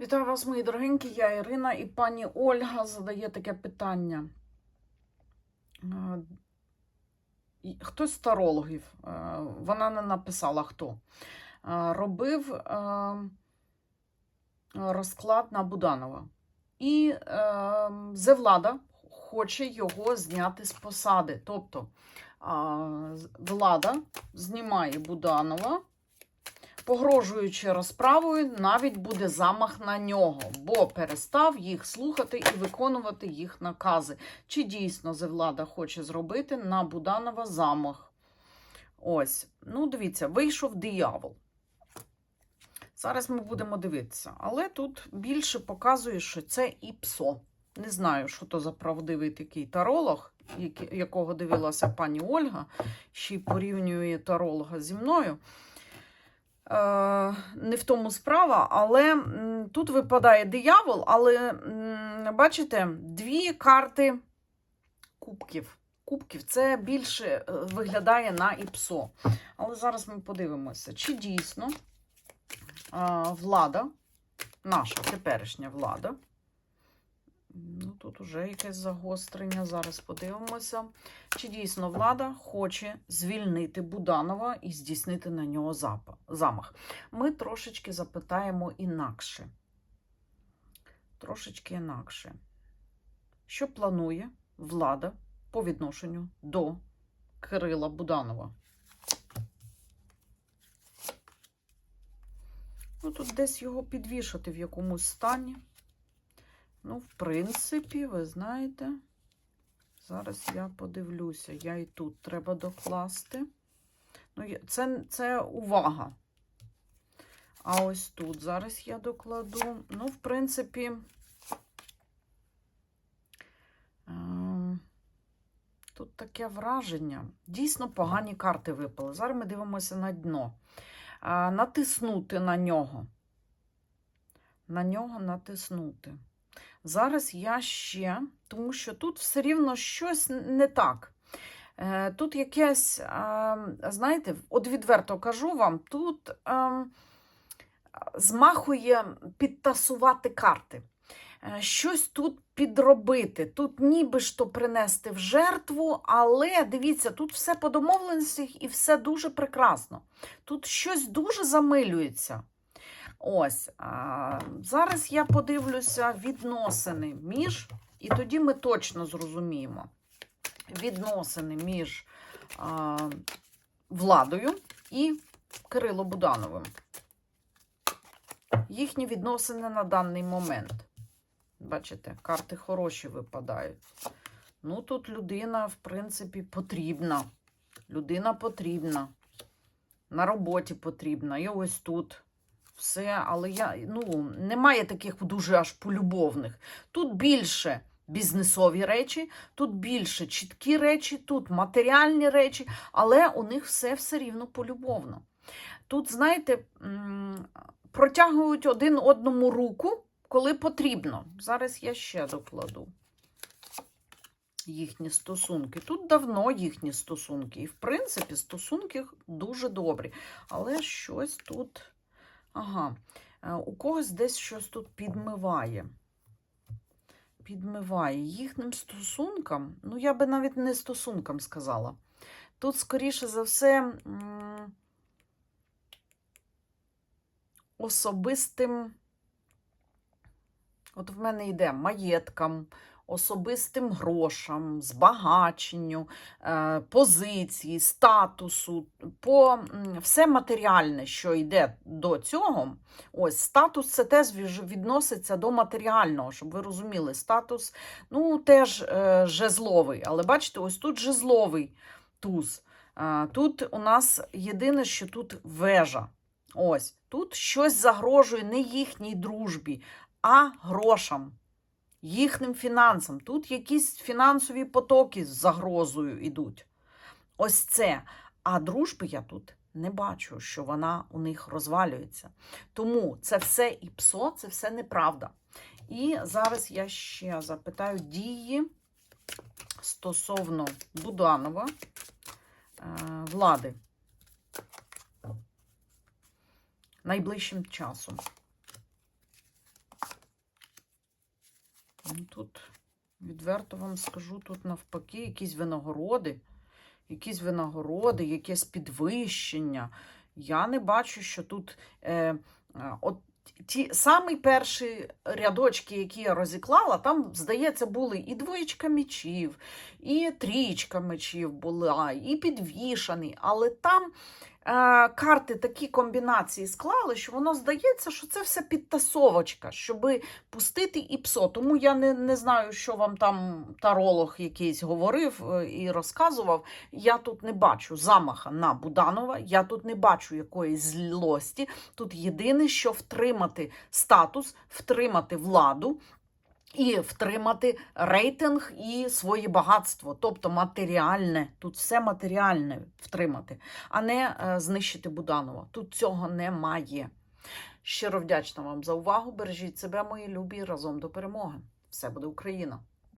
Вітаю вас, мої дорогенькі, я Ірина і пані Ольга задає таке питання. Хтось з тарологів, вона не написала хто, робив розклад на Буданова. І Зевлада хоче його зняти з посади. Тобто влада знімає Буданова погрожуючи розправою, навіть буде замах на нього, бо перестав їх слухати і виконувати їх накази. Чи дійсно Зевлада хоче зробити на Буданова замах? Ось, ну дивіться, вийшов диявол. Зараз ми будемо дивитися, але тут більше показує, що це і псо. Не знаю, що то за правдивий такий таролог, якого дивилася пані Ольга, ще й порівнює таролога зі мною. Е, не в тому справа, але тут випадає диявол, але бачите, дві карти кубків. Кубків це більше е, виглядає на іпсо. Але зараз ми подивимося, чи дійсно е, влада, наша теперішня влада. Ну, тут уже якесь загострення. Зараз подивимося. Чи дійсно влада хоче звільнити Буданова і здійснити на нього замах? Ми трошечки запитаємо інакше. Трошечки інакше. Що планує влада по відношенню до Кирила Буданова? Ну, тут десь його підвішати в якомусь стані. Ну, в принципі, ви знаєте, зараз я подивлюся, я і тут треба докласти. Ну, це, це увага. А ось тут зараз я докладу. Ну, в принципі, ем, тут таке враження. Дійсно погані карти випали. Зараз ми дивимося на дно. Натиснути на нього. На нього натиснути. Зараз я ще, тому що тут все рівно щось не так. Е, Тут якесь, знаєте, от відверто кажу вам, тут змахує підтасувати карти. Е, Щось тут підробити, тут ніби ж принести в жертву, але дивіться, тут все по домовленостях і все дуже прекрасно. Тут щось дуже замилюється. Ось а, зараз я подивлюся відносини між, і тоді ми точно зрозуміємо відносини між а, владою і Кирило Будановим. Їхні відносини на даний момент. Бачите, карти хороші випадають. Ну, тут людина, в принципі, потрібна. Людина потрібна. На роботі потрібна. І ось тут все, але я, ну, немає таких дуже аж полюбовних. Тут більше бізнесові речі, тут більше чіткі речі, тут матеріальні речі, але у них все все рівно полюбовно. Тут, знаєте, протягують один одному руку, коли потрібно. Зараз я ще докладу. Їхні стосунки. Тут давно їхні стосунки. І, в принципі, стосунки дуже добрі. Але щось тут. Ага, е, у когось десь щось тут підмиває. Підмиває їхнім стосункам. Ну, я би навіть не стосункам сказала. Тут, скоріше за все, особистим, от в мене йде маєткам, особистим грошам, збагаченню, е, позиції, статусу, по все матеріальне, що йде до цього. Ось статус це теж відноситься до матеріального, щоб ви розуміли. Статус, ну, теж е, жезловий, але бачите, ось тут жезловий туз. Е, Тут у нас єдине, що тут вежа. Ось тут щось загрожує не їхній дружбі, а грошам, їхнім фінансам. Тут якісь фінансові потоки з загрозою йдуть. Ось це. А дружби я тут не бачу, що вона у них розвалюється. Тому це все і псо, це все неправда. І зараз я ще запитаю дії стосовно Буданова е, влади найближчим часом. Ну, Тут відверто вам скажу, тут навпаки, якісь винагороди, якісь винагороди, якесь підвищення. Я не бачу, що тут е, е, от ті самі перші рядочки, які я розіклала, там, здається, були і двоєчка мечів, і трічка мечів була, і підвішаний, але там карти такі комбінації склали, що воно здається, що це все підтасовочка, щоби пустити і псо. Тому я не, не знаю, що вам там таролог якийсь говорив е, і розказував. Я тут не бачу замаха на Буданова, я тут не бачу якоїсь злості. Тут єдине, що втримати статус, втримати владу. І втримати рейтинг і своє багатство, тобто матеріальне, тут все матеріальне втримати, а не е, знищити Буданова. Тут цього немає. Щиро вдячна вам за увагу. Бережіть себе, мої любі, разом до перемоги. Все буде Україна!